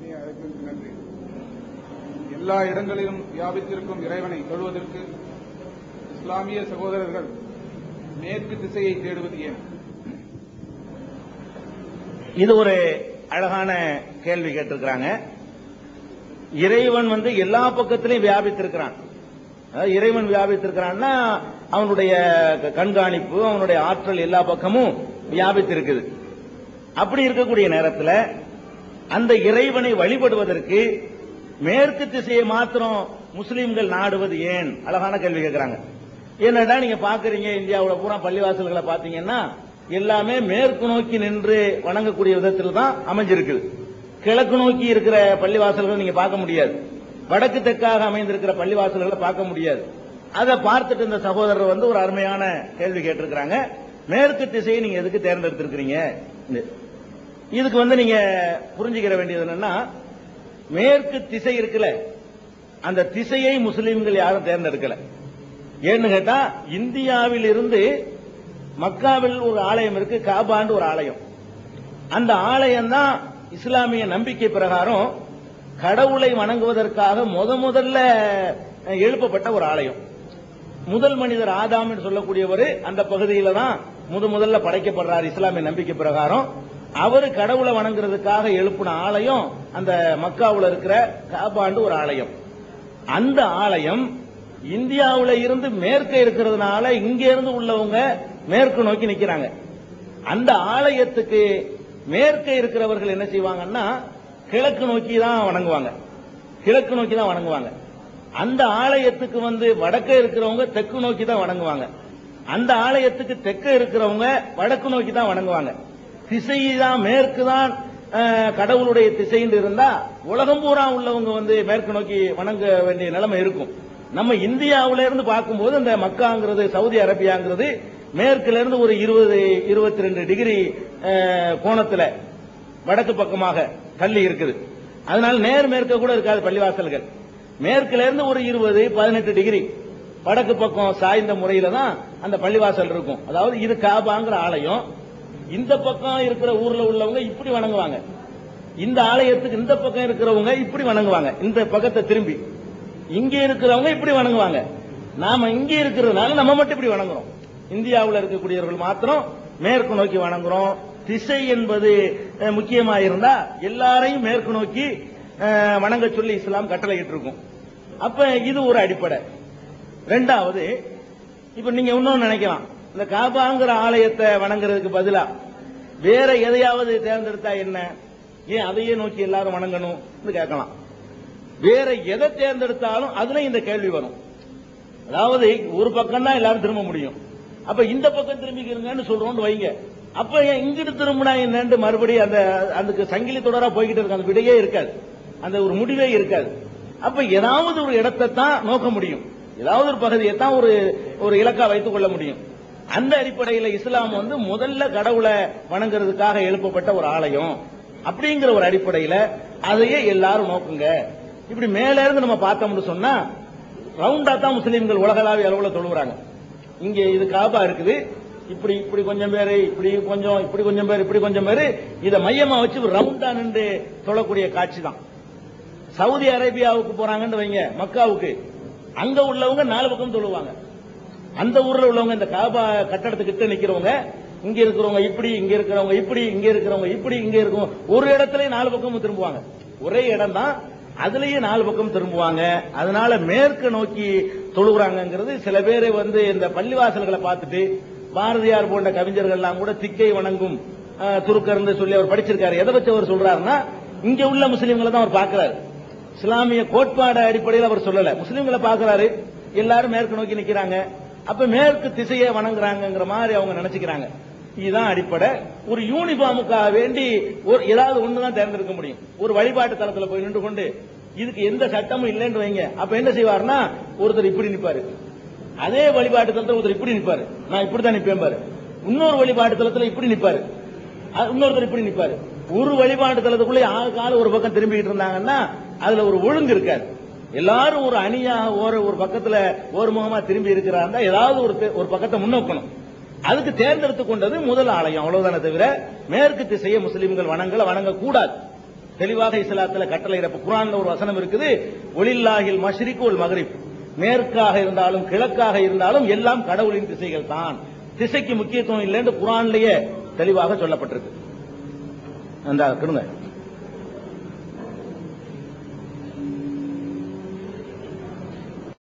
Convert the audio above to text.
இனிய அழைப்பிற்கு நன்றி. எல்லா இடங்களிலும் வியாபித்திருக்கும் இறைவனை தொழுவதற்கு இஸ்லாமிய சகோதரர்கள் மேற்கு திசையை தேடுவது ஏன்? இது ஒரு அழகான கேள்வி கேட்டிருக்கிறாங்க. இறைவன் வந்து எல்லா பக்கத்திலையும் வியாபித்திருக்கிறான். இறைவன் வியாபித்திருக்கிறான்னா அவனுடைய கண்காணிப்பு அவனுடைய ஆற்றல் எல்லா பக்கமும் வியாபித்திருக்குது. அப்படி இருக்கக்கூடிய நேரத்தில் அந்த இறைவனை வழிபடுவதற்கு மேற்கு திசையை மாத்திரம் முஸ்லீம்கள் நாடுவது ஏன்? அழகான கேள்வி கேட்கிறாங்க என்னடா நீங்க பாக்குறீங்க இந்தியாவோட பூரா பள்ளிவாசல்களை பாத்தீங்கன்னா எல்லாமே மேற்கு நோக்கி நின்று வணங்கக்கூடிய விதத்தில் தான் அமைஞ்சிருக்குது கிழக்கு நோக்கி இருக்கிற பள்ளிவாசல்கள் நீங்க பார்க்க முடியாது. வடக்கு தெற்காக அமைந்திருக்கிற பள்ளிவாசல்களை பார்க்க முடியாது. அதை பார்த்துட்டு இந்த சகோதரர் வந்து ஒரு அருமையான கேள்வி கேட்டிருக்கிறாங்க. மேற்கு திசையை நீங்க எதுக்கு தேர்ந்தெடுத்திருக்கிறீங்க? இதுக்கு வந்து நீங்க புரிஞ்சுக்கிற வேண்டியது என்னன்னா மேற்கு திசை இருக்குல்ல அந்த திசையை முஸ்லீம்கள் யாரும் தேர்ந்தெடுக்கல. ஏன்னு கேட்டா இந்தியாவில் இருந்து மக்காவில் ஒரு ஆலயம் இருக்கு காபாண்டு ஒரு ஆலயம். அந்த ஆலயம் தான் இஸ்லாமிய நம்பிக்கை பிரகாரம் கடவுளை வணங்குவதற்காக முத முதல்ல எழுப்பப்பட்ட ஒரு ஆலயம். முதல் மனிதர் ஆதாம் என்று சொல்லக்கூடியவர் அந்த பகுதியில தான் முத முதல்ல படைக்கப்படுறார் இஸ்லாமிய நம்பிக்கை பிரகாரம். அவர் கடவுளை வணங்குறதுக்காக எழுப்பின ஆலயம் அந்த மக்காவில் இருக்கிற காபாண்டு ஒரு ஆலயம். அந்த ஆலயம் இந்தியாவில் இருந்து மேற்கே இருக்கிறதுனால இங்க இருந்து உள்ளவங்க மேற்கு நோக்கி நிக்கிறாங்க. அந்த ஆலயத்துக்கு மேற்கே இருக்கிறவர்கள் என்ன செய்வாங்கன்னா கிழக்கு நோக்கி தான் வணங்குவாங்க. கிழக்கு நோக்கி தான் வணங்குவாங்க. அந்த ஆலயத்துக்கு வந்து வடக்கே இருக்கிறவங்க தெற்கு நோக்கி தான் வணங்குவாங்க. அந்த ஆலயத்துக்கு தெற்கு இருக்கிறவங்க வடக்கு நோக்கி தான் வணங்குவாங்க. திசை தான் மேற்கு தான் கடவுளுடைய திசைன்னு இருந்தா உலகம் பூரா உள்ளவங்க வந்து மேற்கு நோக்கி வணங்க வேண்டிய நிலைமை இருக்கும். நம்ம இந்தியாவில இருந்து பார்க்கும்போது இந்த மக்காங்கிறது சவுதி அரேபியாங்கிறது மேற்குல இருந்து ஒரு இருபது இருபத்தி ரெண்டு டிகிரி கோணத்துல வடக்கு பக்கமாக தள்ளி இருக்குது. அதனால நேர் மேற்க கூட இருக்காது பள்ளிவாசல்கள். மேற்குல இருந்து ஒரு இருபது பதினெட்டு டிகிரி வடக்கு பக்கம் சாய்ந்த முறையில தான் அந்த பள்ளிவாசல் இருக்கும். அதாவது இது காபாங்கிற ஆலயம். இந்த பக்கம் இருக்கிற ஊர்ல உள்ளவங்க இப்படி வணங்குவாங்க. இந்த ஆலயத்துக்கு இந்த பக்கம் இருக்கிறவங்க இப்படி வணங்குவாங்க. இந்த பக்கத்தை திரும்பி. இங்க இருக்கிறவங்க இப்படி வணங்குவாங்க. நாம இங்க இருக்கிறதுனால நம்ம மட்டும் இப்படி வணங்குறோம். இந்தியாவில் இருக்கக்கூடியவர்கள் மாத்திரம் மேற்கு நோக்கி வணங்குறோம். திசை என்பது முக்கியமா இருந்தா எல்லாரையும் மேற்கு நோக்கி வணங்க சொல்லி இஸ்லாம் கட்டளையிட்டு இருக்கும் அப்ப இது ஒரு அடிப்படை. ரெண்டாவது இப்ப நீங்க இன்னொன்னு நினைக்கலாம். இந்த காபாங்கிற ஆலயத்தை வணங்குறதுக்கு பதிலா வேற எதையாவது தேர்ந்தெடுத்தா என்ன? ஏன் அதையே நோக்கி எல்லாரும் வணங்கணும் கேட்கலாம். வேற எதை தேர்ந்தெடுத்தாலும் அதுல இந்த கேள்வி வரும். அதாவது ஒரு பக்கம் தான் எல்லாரும் திரும்ப முடியும். அப்ப இந்த பக்கம் திரும்பிக்கிறீங்கன்னு சொல்றோம்னு வைங்க. அப்ப ஏன் இங்கிட்டு திரும்பினா என்னன்னு மறுபடியும் அந்த அதுக்கு சங்கிலி தொடரா போய்கிட்டு இருக்கு அந்த விடையே இருக்காது. அந்த ஒரு முடிவே இருக்காது. அப்ப ஏதாவது ஒரு இடத்தை தான் நோக்க முடியும். ஏதாவது ஒரு பகுதியை தான் ஒரு ஒரு இலக்கா வைத்துக் கொள்ள முடியும். அந்த அடிப்படையில் இஸ்லாம் வந்து முதல்ல கடவுளை வணங்குறதுக்காக எழுப்பப்பட்ட ஒரு ஆலயம். அப்படிங்கிற ஒரு அடிப்படையில் அதையே எல்லாரும் நோக்குங்க. இப்படி மேல இருந்து நம்ம பார்த்தோம்னு சொன்னா ரவுண்டா தான் முஸ்லீம்கள் உலகளாவிய அளவுல தொழுகிறாங்க இங்க இது காபா இருக்குது. இப்படி இப்படி கொஞ்சம் பேர் இப்படி கொஞ்சம் இப்படி கொஞ்சம் பேர் இப்படி கொஞ்சம் பேர் இதை மையமா வச்சு ரவுண்டா நின்று தொழக்கூடிய காட்சி தான். சவுதி அரேபியாவுக்கு போறாங்கன்னு வைங்க மக்காவுக்கு. அங்க உள்ளவங்க நாலு பக்கம் தொழுவாங்க. அந்த ஊர்ல உள்ளவங்க இந்த காபா கட்டடத்துக்கிட்ட நிக்கிறவங்க இங்க இருக்கிறவங்க இப்படி இங்க இருக்கிறவங்க இப்படி இங்க இருக்கிறவங்க இப்படி இங்க இருக்கிறவங்க ஒரு இடத்துல நாலு பக்கமும் திரும்புவாங்க. ஒரே இடம் தான் அதுலயே நாலு பக்கம் திரும்புவாங்க. அதனால மேற்கு நோக்கி தொழுகிறாங்கிறது சில பேர் வந்து இந்த பள்ளிவாசல்களை பார்த்துட்டு பாரதியார் போன்ற கவிஞர்கள் எல்லாம் கூட திக்கை வணங்கும் அஹ், துருக்கர்னு சொல்லி அவர் படிச்சிருக்காரு. எதை வச்சு அவர் சொல்றாருன்னா இங்க உள்ள முஸ்லீம்களை தான் அவர் பார்க்கிறாரு. இஸ்லாமிய கோட்பாடு அடிப்படையில் அவர் சொல்லல. முஸ்லீம்களை பார்க்கிறாரு. எல்லாரும் மேற்கு நோக்கி நிக்கிறாங்க. அப்ப மேற்கு திசையை வணங்குறாங்கங்கிற மாதிரி அவங்க நினைச்சுக்கிறாங்க. இதுதான் அடிப்படை. ஒரு யூனிஃபார்முக்காக வேண்டி ஒரு ஏதாவது ஒண்ணுதான் தேர்ந்தெடுக்க முடியும். ஒரு வழிபாட்டு தளத்துல போய் நின்று கொண்டு இதுக்கு எந்த சட்டமும் இல்லைன்னு வைங்க. அப்ப என்ன செய்வாருன்னா ஒருத்தர் இப்படி நிப்பாரு. அதே வழிபாட்டு தளத்துல ஒருத்தர் இப்படி நிப்பாரு. நான் இப்படிதான் நிப்பேன் பாரு. இன்னொரு வழிபாட்டு தளத்துல இப்படி நிப்பாரு. இன்னொருத்தர் இப்படி நிப்பாரு. ஒரு வழிபாட்டு தளத்துக்குள்ளே ஆள் கால ஒரு பக்கம் திரும்பிக்கிட்டு இருந்தாங்கன்னா அதுல ஒரு ஒழுங்கு இருக்காது. எல்லாரும் ஒரு அணியாக ஒரு ஒரு பக்கத்துல ஒரு முகமா திரும்பி இருக்கிறாருந்தா ஏதாவது ஒரு ஒரு பக்கத்தை முன்னோக்கணும். அதுக்கு தேர்ந்தெடுத்து கொண்டது முதல் ஆலயம் அவ்வளவுதானே தவிர மேற்கு திசையை முஸ்லிம்கள் வணங்கல வணங்கக்கூடாது. தெளிவாக இஸ்லாத்துல கட்டளை இப்ப குரான்ல ஒரு வசனம் இருக்குது ஒளில்லாஹில் மஷ்ரிக்கு ஒரு மகரிப். மேற்காக இருந்தாலும் கிழக்காக இருந்தாலும் எல்லாம் கடவுளின் திசைகள் தான். திசைக்கு முக்கியத்துவம் இல்லைன்னு குரான்லயே தெளிவாக சொல்லப்பட்டிருக்கு. அந்த கொடுங்க.